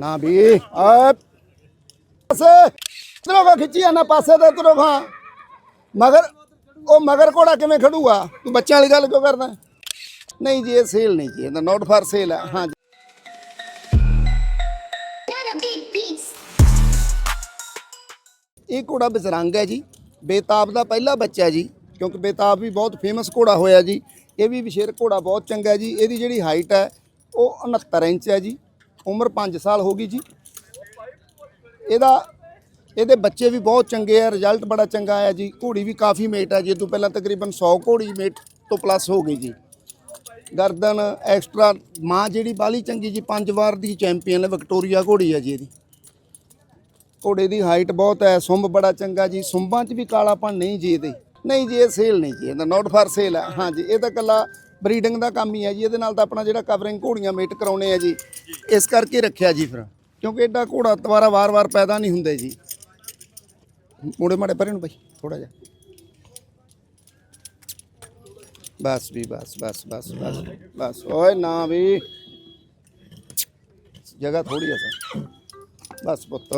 ਨਾ ਵੀ। ਆ ਪਾਸੇ। ਇਧਰੋਂ ਕਾ ਖਿੱਚੀ ਆ ਪਾਸੇ ਤੇ ਇਧਰੋਂ ਖਾ ਮਗਰ, ਉਹ ਮਗਰ ਕੋੜਾ ਕਿਵੇਂ ਖੜੂਗਾ? ਤੂੰ ਬੱਚਿਆਂ ਵਾਲੀ ਗੱਲ ਕਿਉਂ ਕਰਦਾ? ਨਹੀਂ ਜੀ, ਇਹ ਸੇਲ ਨਹੀਂ ਜੀ ਇਹਦਾ ਨੋਟ ਫਾਰ ਸੇਲ ਹੈ ਹਾਂ ਇਹ ਘੋੜਾ ਬਜ਼ਰੰਗ ਹੈ ਜੀ। ਬੇਤਾਬ ਦਾ ਪਹਿਲਾ ਬੱਚਾ ਜੀ, ਕਿਉਂਕਿ ਬੇਤਾਬ ਵੀ ਬਹੁਤ ਫੇਮਸ ਘੋੜਾ ਹੋਇਆ ਜੀ। ਇਹ ਵੀ ਵਿਸ਼ੇਰ ਘੋੜਾ ਬਹੁਤ ਚੰਗਾ ਜੀ। ਇਹਦੀ ਜਿਹੜੀ ਹਾਈਟ ਹੈ, ਉਹ 69 ਇੰਚ ਹੈ ਜੀ। ਉਮਰ 5 ਸਾਲ ਹੋ ਗਈ ਜੀ। ਇਹਦਾ, ਇਹਦੇ ਬੱਚੇ ਵੀ ਬਹੁਤ ਚੰਗੇ ਆ ਰਿਜ਼ਲਟ ਬੜਾ ਚੰਗਾ ਆਇਆ ਜੀ। ਘੋੜੀ ਵੀ ਕਾਫੀ ਮੇਟ ਆ ਜੀ। ਤੋਂ ਪਹਿਲਾਂ ਤਕਰੀਬਨ 100 ਘੋੜੀ ਮੇਟ ਤੋਂ ਪਲੱਸ ਹੋ ਗਈ ਜੀ। ਗਰਦਨ ਐਕਸਟਰਾ ਮਾਂ ਜਿਹੜੀ ਬਾਲੀ ਚੰਗੀ ਜੀ, ਪੰਜ ਵਾਰ ਦੀ ਚੈਂਪੀਅਨ ਵਿਕਟੋਰੀਆ ਘੋੜੀ ਹੈ ਜੀ ਇਹਦੀ। ਘੋੜੇ ਦੀ ਹਾਈਟ ਬਹੁਤ ਹੈ, ਸੁੰਬ ਬੜਾ ਚੰਗਾ ਜੀ। ਸੁੰਬਾਂ 'ਚ ਵੀ ਕਾਲਾਪਣ ਨਹੀਂ ਜੀ ਇਹਦੇ। ਨਹੀਂ ਜੀ, ਇਹ ਸੇਲ ਨਹੀਂ ਜੀ ਇਹਦਾ ਨੋਟ ਫਾਰ ਸੇਲ ਹੈ ਹਾਂ ਜੀ, ਇਹ ਤਾਂ ਕੱਲਾ ਬਰੀਡਿੰਗ ਦਾ ਕੰਮ ਹੀ ਹੈ ਜੀ ਇਹਦੇ ਨਾਲ ਤਾਂ ਆਪਣਾ ਜਿਹੜਾ ਕਵਰਿੰਗ ਘੋੜੀਆਂ ਮੇਟ ਕਰਾਉਣੇ ਆ ਜੀ ਇਸ ਕਰਕੇ ਰੱਖਿਆ ਜੀ ਫਿਰ ਕਿਉਂਕਿ ਐਡਾ ਘੋੜਾ ਦੁਬਾਰਾ ਵਾਰ-ਵਾਰ ਪੈਦਾ ਨਹੀਂ ਹੁੰਦੇ ਜੀ ਮੋੜੇ ਮਾੜੇ ਪਰੇ ਨੂੰ ਬਾਈ ਥੋੜਾ ਜਿਹਾ ਬਸ ਵੀ ਬਸ ਬਸ ਬਸ ਬਸ ਬਸ ਓਏ ਨਾ ਵੀ ਜਗ੍ਹਾ ਥੋੜੀ ਆ ਸਰ ਬਸ ਪੁੱਤ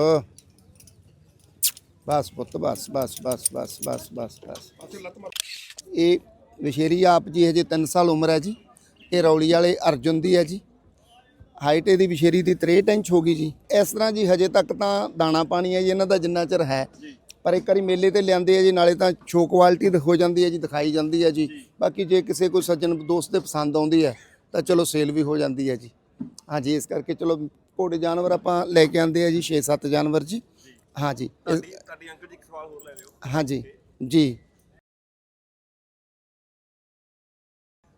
ਬਸ ਪੁੱਤ ਬਸ ਬਸ ਬਸ ਬਸ ਬਸ ਬਸ ਬਸ ਇਹ ਵਿਸ਼ੇਰੀ ਆਪ ਜੀ ਹਜੇ 3 ਸਾਲ ਉਮਰ ਹੈ ਜੀ। ਇਹ ਰੌਲੀ ਵਾਲੇ ਅਰਜੁਨ ਦੀ ਹੈ ਜੀ। ਹਾਈਟ ਇਹਦੀ ਵਿਸ਼ੇਰੀ ਦੀ 63 ਇੰਚ ਹੋ ਗਈ ਜੀ। ਇਸ ਤਰ੍ਹਾਂ ਜੀ ਹਜੇ ਤੱਕ ਤਾਂ ਦਾਣਾ ਪਾਣੀ ਹੈ ਜੀ ਇਹਨਾਂ ਦਾ ਜਿੰਨਾ ਚਿਰ ਹੈ। ਪਰ ਇੱਕ ਵਾਰੀ ਮੇਲੇ ਤੇ ਲਿਆਂਦੇ ਆ ਜੀ ਨਾਲੇ ਤਾਂ ਸ਼ੋ ਕੁਆਲਿਟੀ ਹੋ ਜਾਂਦੀ ਹੈ ਜੀ ਦਿਖਾਈ ਜਾਂਦੀ ਹੈ ਜੀ। ਬਾਕੀ ਜੇ ਕਿਸੇ ਕੋਈ ਸੱਜਣ ਦੋਸਤ ਦੇ ਪਸੰਦ ਆਉਂਦੀ ਹੈ ਤਾਂ ਚਲੋ ਸੇਲ ਵੀ ਹੋ ਜਾਂਦੀ ਹੈ ਜੀ। ਹਾਂਜੀ ਇਸ ਕਰਕੇ ਚਲੋ ਘੋੜੇ ਜਾਨਵਰ ਆਪਾਂ ਲੈ ਕੇ ਆਂਦੇ ਆ ਜੀ 6-7 ਜਾਨਵਰ ਜੀ। ਹਾਂਜੀ ਤੁਹਾਡੀ ਅੰਕਲ ਜੀ ਇੱਕ ਸਵਾਲ ਹੋਰ ਲੈ ਲਿਓ। ਹਾਂਜੀ ਜੀ।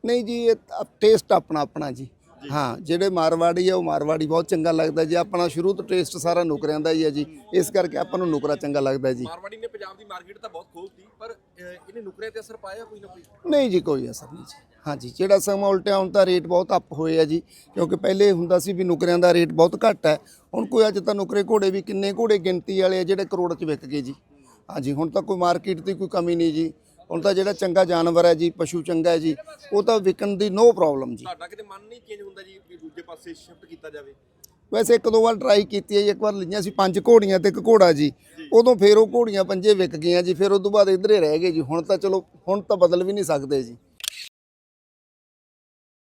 ਨਹੀਂ ਜੀ ਇਹ ਟੇਸਟ ਆਪਣਾ ਆਪਣਾ ਜੀ। ਹਾਂ ਜਿਹੜੇ ਮਾਰਵਾੜੀ ਆ ਉਹ ਮਾਰਵਾੜੀ ਬਹੁਤ ਚੰਗਾ ਲੱਗਦਾ ਜੀ। ਆਪਣਾ ਸ਼ੁਰੂ ਤੋਂ ਟੇਸਟ ਸਾਰਾ ਨੁਕਰਿਆਂ ਦਾ ਹੀ ਹੈ ਜੀ। ਇਸ ਕਰਕੇ ਆਪਾਂ ਨੂੰ ਨੁਕਰਾ ਚੰਗਾ ਲੱਗਦਾ ਜੀ। ਮਾਰਵਾੜੀ ਨੇ ਪੰਜਾਬ ਦੀ ਮਾਰਕੀਟ ਤਾਂ ਬਹੁਤ ਖੋਲਤੀ ਪਰ ਇਹਨੇ ਨੁਕਰੇ ਤੇ ਅਸਰ ਪਾਇਆ ਕੋਈ ਨਾ ਕੋਈ? ਨਹੀਂ ਜੀ ਕੋਈ ਅਸਰ ਨਹੀਂ ਜੀ। ਹਾਂਜੀ ਜਿਹੜਾ ਸਮਾਂ ਉਲਟਿਆ ਹੁਣ ਤਾਂ ਰੇਟ ਬਹੁਤ ਅਪ ਹੋਏ ਆ ਜੀ। ਕਿਉਂਕਿ ਪਹਿਲੇ ਹੁੰਦਾ ਸੀ ਵੀ ਨੁਕਰਿਆਂ ਦਾ ਰੇਟ ਬਹੁਤ ਘੱਟ ਹੈ। ਹੁਣ ਕੋਈ ਅੱਜ ਤਾਂ ਨੁਕਰੇ ਘੋੜੇ ਵੀ ਕਿੰਨੇ ਘੋੜੇ ਗਿਣਤੀ ਵਾਲੇ ਆ ਜਿਹੜੇ ਕਰੋੜ 'ਚ ਵਿਕ ਗਏ ਜੀ। ਹਾਂਜੀ ਹੁਣ ਤਾਂ ਕੋਈ ਮਾਰਕੀਟ ਦੀ ਕੋਈ ਕਮੀ ਨਹੀਂ ਜੀ। ਹੁਣ ਤਾਂ ਜਿਹੜਾ ਚੰਗਾ ਜਾਨਵਰ ਹੈ ਜੀ ਪਸ਼ੂ ਚੰਗਾ ਹੈ ਜੀ ਉਹ ਤਾਂ ਵਿਕਣ ਦੀ ਨੋ ਪ੍ਰੋਬਲਮ ਜੀ। ਤੁਹਾਡਾ ਕਿਤੇ ਮਨ ਨਹੀਂ ਚੇਂਜ ਹੁੰਦਾ ਜੀ ਵੀ ਦੂਜੇ ਪਾਸੇ ਸ਼ਿਫਟ ਕੀਤਾ ਜਾਵੇ? ਵੈਸੇ ਇੱਕ ਦੋ ਵਾਰ ਟਰਾਈ ਕੀਤੀ ਹੈ ਜੀ ਇੱਕ ਵਾਰ ਲਈਆਂ ਸੀ ਪੰਜ ਘੋੜੀਆਂ ਤੇ ਇੱਕ ਘੋੜਾ ਜੀ। ਉਦੋਂ ਫੇਰ ਉਹ ਘੋੜੀਆਂ ਪੰਜੇ ਵਿਕ ਗਈਆਂ ਜੀ ਫਿਰ ਉਸ ਤੋਂ ਬਾਅਦ ਇੱਧਰੇ ਰਹਿ ਗਏ ਜੀ। ਹੁਣ ਤਾਂ ਚਲੋ ਹੁਣ ਤਾਂ ਬਦਲ ਵੀ ਨਹੀਂ ਸਕਦੇ ਜੀ।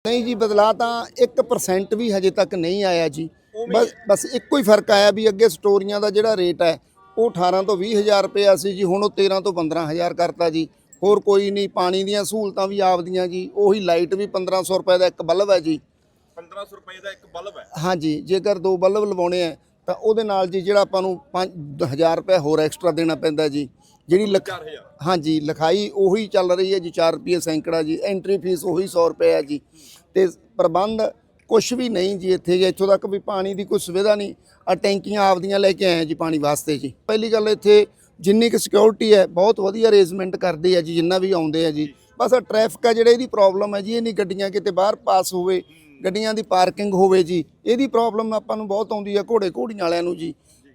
ਨਹੀਂ ਜੀ ਬਦਲਾ ਤਾਂ 1% ਵੀ ਹਜੇ ਤੱਕ ਨਹੀਂ ਆਇਆ ਜੀ। ਬਸ ਬਸ ਇੱਕੋ ਹੀ ਫ਼ਰਕ ਆਇਆ ਵੀ ਅੱਗੇ ਸਟੋਰੀਆਂ ਦਾ ਜਿਹੜਾ ਰੇਟ ਹੈ ਉਹ 18 ਤੋਂ 20000 ਰੁਪਏ ਸੀ ਜੀ ਹੁਣ ਉਹ 13 ਤੋਂ 15000 ਕਰਤਾ ਜੀ। ਹੋਰ ਕੋਈ ਨਹੀਂ ਪਾਣੀ ਦੀਆਂ ਸਹੂਲਤਾਂ ਵੀ ਆਪਦੀਆਂ ਜੀ ਉਹੀ ਲਾਈਟ ਵੀ 1500 ਰੁਪਏ ਦਾ ਇੱਕ ਬਲਬ ਹੈ ਜੀ। 1500 ਰੁਪਏ ਦਾ ਇੱਕ ਬਲਬ ਹੈ? ਹਾਂਜੀ ਜੇਕਰ ਦੋ ਬਲਬ ਲਵਾਉਣੇ ਆ ਤਾਂ ਉਹਦੇ ਨਾਲ ਜੀ ਜਿਹੜਾ ਆਪਾਂ ਨੂੰ 5000 ਰੁਪਏ ਹੋਰ ਐਕਸਟਰਾ ਦੇਣਾ ਪੈਂਦਾ ਜੀ ਜਿਹੜੀ ਲਿਖ 4000 ਹਾਂਜੀ ਲਿਖਾਈ ਉਹੀ ਚੱਲ ਰਹੀ ਹੈ ਜੀ 4 ਰੁਪਏ ਸੈਂਕੜਾ ਜੀ ਐਂਟਰੀ ਫੀਸ ਉਹੀ 100 ਰੁਪਏ ਹੈ ਜੀ। ਤੇ ਪ੍ਰਬੰਧ ਕੁਝ ਵੀ ਨਹੀਂ ਜੀ ਇੱਥੇ ਜੀ ਇੱਥੋਂ ਤੱਕ ਵੀ ਪਾਣੀ ਦੀ ਕੋਈ ਸੁਵਿਧਾ ਨਹੀਂ ਆ ਟੈਂਕੀਆਂ ਆਪਦੀਆਂ ਲੈ ਕੇ ਆਏ ਜੀ ਪਾਣੀ ਵਾਸਤੇ ਜੀ। ਪਹਿਲੀ ਗੱਲ ਇੱਥੇ ਜਿੰਨੀ ਕੁ ਸਿਕਿਉਰਿਟੀ ਹੈ ਬਹੁਤ ਵਧੀਆ ਅਰੇਂਜਮੈਂਟ ਕਰਦੇ ਆ ਜੀ ਜਿੰਨਾ ਵੀ ਆਉਂਦੇ ਆ ਜੀ। ਬਸ ਆ ਟ੍ਰੈਫਿਕ ਆ ਜਿਹੜੇ ਇਹਦੀ ਪ੍ਰੋਬਲਮ ਹੈ ਜੀ ਇਹ ਨਹੀਂ ਗੱਡੀਆਂ ਕਿਤੇ ਬਾਹਰ ਪਾਸ ਹੋਵੇ ਗੱਡੀਆਂ ਦੀ ਪਾਰਕਿੰਗ ਹੋਵੇ ਜੀ ਇਹਦੀ ਪ੍ਰੋਬਲਮ ਆਪਾਂ ਨੂੰ ਬਹੁਤ ਆਉਂਦੀ ਆ ਘੋੜੇ ਘੋੜੀਆਂ ਵਾਲਿਆਂ ਨੂੰ ਜੀ।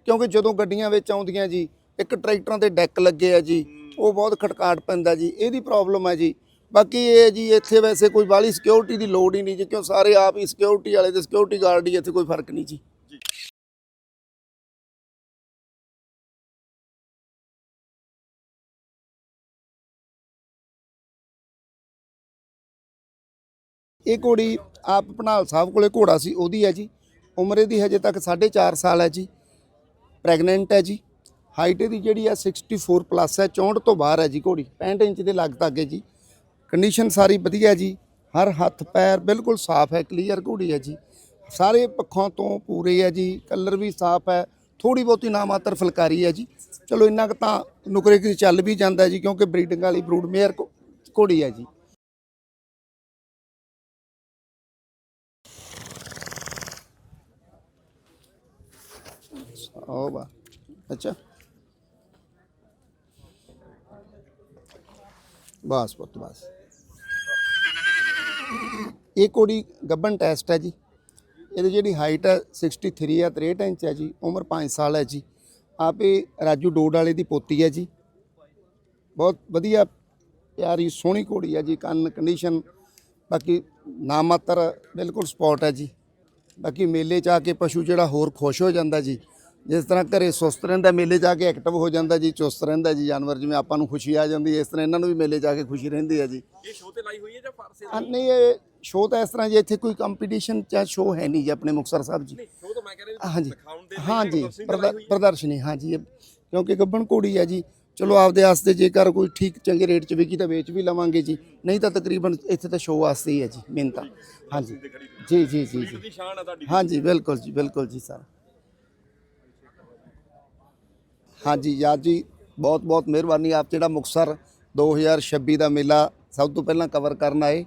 ਕਿਉਂਕਿ ਜਦੋਂ ਗੱਡੀਆਂ ਵਿੱਚ ਆਉਂਦੀਆਂ ਜੀ ਇੱਕ ਟਰੈਕਟਰਾਂ ਤੇ ਡੈਕ ਲੱਗੇ ਆ ਜੀ ਉਹ ਬਹੁਤ ਖਟਕਾਟ ਪੈਂਦਾ ਜੀ ਇਹਦੀ ਪ੍ਰੋਬਲਮ ਹੈ ਜੀ। ਬਾਕੀ ਇਹ ਜੀ ਇੱਥੇ ਵੈਸੇ ਕੋਈ ਬਾਹਲੀ ਸਿਕਿਉਰਿਟੀ ਦੀ ਲੋੜ ਹੀ ਨਹੀਂ ਜੀ ਕਿਉਂ ਸਾਰੇ ਆਪ ਹੀ ਸਿਕਿਉਰਿਟੀ ਵਾਲੇ ਤੇ ਸਿਕਿਉਰਿਟੀ ਗਾਰਡ ਹੀ ਇੱਥੇ ਕੋਈ ਫ਼ਰਕ ਨਹੀਂ ਜੀ। ਇਹ ਘੋੜੀ ਆਪ ਭਨਾਲ ਸਾਹਿਬ ਕੋਲੇ ਘੋੜਾ ਸੀ, ਉਹਦੀ ਹੈ ਜੀ। ਉਮਰ ਇਹਦੀ ਹਜੇ ਤੱਕ 4.5 ਸਾਲ ਹੈ ਜੀ। ਪ੍ਰੈਗਨੈਂਟ ਹੈ ਜੀ। ਹਾਈਟ ਇਹਦੀ ਜਿਹੜੀ ਹੈ 64 ਪਲੱਸ ਹੈ 64 ਤੋਂ ਬਾਹਰ ਹੈ ਜੀ ਘੋੜੀ। 65 ਇੰਚ ਦੇ ਲਗਭਗ ਹੈ ਜੀ। ਕੰਡੀਸ਼ਨ ਸਾਰੀ ਵਧੀਆ ਜੀ। ਹਰ ਹੱਥ, ਪੈਰ ਬਿਲਕੁਲ ਸਾਫ਼ ਹੈ ਕਲੀਅਰ ਘੋੜੀ ਹੈ ਜੀ। ਸਾਰੇ ਪੱਖੋਂ ਤੋਂ ਪੂਰੇ ਹੈ ਜੀ। ਕਲਰ ਵੀ ਸਾਫ਼ ਹੈ। ਥੋੜੀ ਬਹੁਤੀ ਨਾ ਮਾਤਰ ਫੁਲਕਾਰੀ ਹੈ ਜੀ। ਚਲੋ ਇੰਨਾ ਕੁ ਤਾਂ ਨੁਕਰੇ ਕੀ ਚੱਲ ਵੀ ਜਾਂਦਾ ਜੀ, ਕਿਉਂਕਿ ਬਰੀਡਿੰਗ ਵਾਲੀ ਬਰੂਡ ਮੇਅਰ ਘੋੜੀ ਹੈ ਜੀ। ਉਹ ਬਾ, ਅੱਛਾ। ਬਸ ਪੁੱਤ, ਬਸ। ਇਹ ਕੋੜੀ ਗੱਬਨ ਟੈਸਟ ਹੈ ਜੀ। ਇਹਦੀ ਜਿਹੜੀ ਹਾਈਟ ਹੈ 63 ਆ 63 ਇੰਚ ਹੈ ਜੀ, ਉਮਰ 5 ਸਾਲ ਹੈ ਜੀ। ਆਪੇ ਰਾਜੂ ਡੋਡ ਵਾਲੇ ਦੀ ਪੋਤੀ ਹੈ ਜੀ। ਬਹੁਤ ਵਧੀਆ, ਪਿਆਰੀ, ਸੋਹਣੀ ਘੋੜੀ ਹੈ ਜੀ, ਕੰਨ ਕੰਡੀਸ਼ਨ ਬਾਕੀ ਨਾਮਾਤਰ ਬਿਲਕੁਲ ਸਪੌਟ ਹੈ ਜੀ। ਬਾਕੀ ਮੇਲੇ 'ਚ ਆ ਕੇ ਪਸ਼ੂ ਜਿਹੜਾ ਹੋਰ ਖੁਸ਼ ਹੋ ਜਾਂਦਾ ਜੀ। ਜਿਸ ਤਰ੍ਹਾਂ ਘਰੇ ਸੁਸਤ ਰਹਿੰਦਾ ਮੇਲੇ ਆ ਕੇ ਐਕਟਿਵ ਹੋ ਜਾਂਦਾ ਜੀ ਚੁਸਤ ਰਹਿੰਦਾ ਜੀ ਜਾਨਵਰ ਜਿਵੇਂ ਆਪਾਂ ਨੂੰ ਖੁਸ਼ੀ ਆ ਜਾਂਦੀ ਹੈ ਇਸ ਤਰ੍ਹਾਂ ਇਹਨਾਂ ਨੂੰ ਵੀ ਮੇਲੇ ਆ ਕੇ ਖੁਸ਼ੀ ਰਹਿੰਦੀ ਹੈ ਜੀ। ਇਹ ਸ਼ੋਅ ਤੇ ਲਾਈ ਹੋਈ ਹੈ ਜਾਂ ਫਾਰਸੇ ਆ, ਨਹੀਂ ਇਹ ਸ਼ੋਅ ਤਾਂ ਇਸ ਤਰ੍ਹਾਂ ਜੀ ਇੱਥੇ ਕੋਈ ਕੰਪੀਟੀਸ਼ਨ ਜਾਂ ਸ਼ੋਅ ਹੈ ਨਹੀਂ ਜੀ ਆਪਣੇ ਮੁਕਤਸਰ ਸਾਹਿਬ ਜੀ। ਨਹੀਂ ਸ਼ੋਅ ਤਾਂ ਮੈਂ ਕਹਿ ਰਿਹਾ ਹਾਂਜੀ ਦਿਖਾਉਣ ਦੇ ਲਈ ਹਾਂਜੀ ਪ੍ਰਦਰਸ਼ਨੀ ਤੇ ਪ੍ਰਦ- ਲਾਈ ਹੋਈ ਹੈ। ਪ੍ਰਦਰਸ਼ਨੀ ਹਾਂਜੀ ਇਹ ਕਿਉਂਕਿ ਗੱਬਣ ਘੋੜੀ ਹੈ ਜੀ ਚਲੋ ਆਪਦੇ ਵਾਸਤੇ ਜੇਕਰ ਕੋਈ ਠੀਕ ਚੰਗੇ ਰੇਟ 'ਚ ਵਿਕੀ ਤਾਂ ਵੇਚ ਵੀ ਲਵਾਂਗੇ ਜੀ ਨਹੀਂ ਤਾਂ ਤਕਰੀਬਨ ਇੱਥੇ ਤਾਂ ਸ਼ੋਅ ਵਾਸਤੇ ਹੀ ਹੈ ਜੀ ਮੇਨ ਤਾਂ। ਹਾਂਜੀ ਜੀ। ਜੀ ਜੀ ਜੀ ਦੀ ਸ਼ਾਨ ਹੈ ਤੁਹਾਡੀ। ਹਾਂਜੀ ਬਿਲਕੁਲ ਜੀ ਬਿਲਕੁਲ ਜੀ ਸਰ। ਹਾਂਜੀ ਯਾਦ ਜੀ ਬਹੁਤ ਬਹੁਤ ਮਿਹਰਬਾਨੀ। ਆਪ ਜਿਹੜਾ ਮੁਕਤਸਰ 2026 ਦਾ ਮੇਲਾ ਸਭ ਤੋਂ ਪਹਿਲਾਂ ਕਵਰ ਕਰਨ ਆਏ।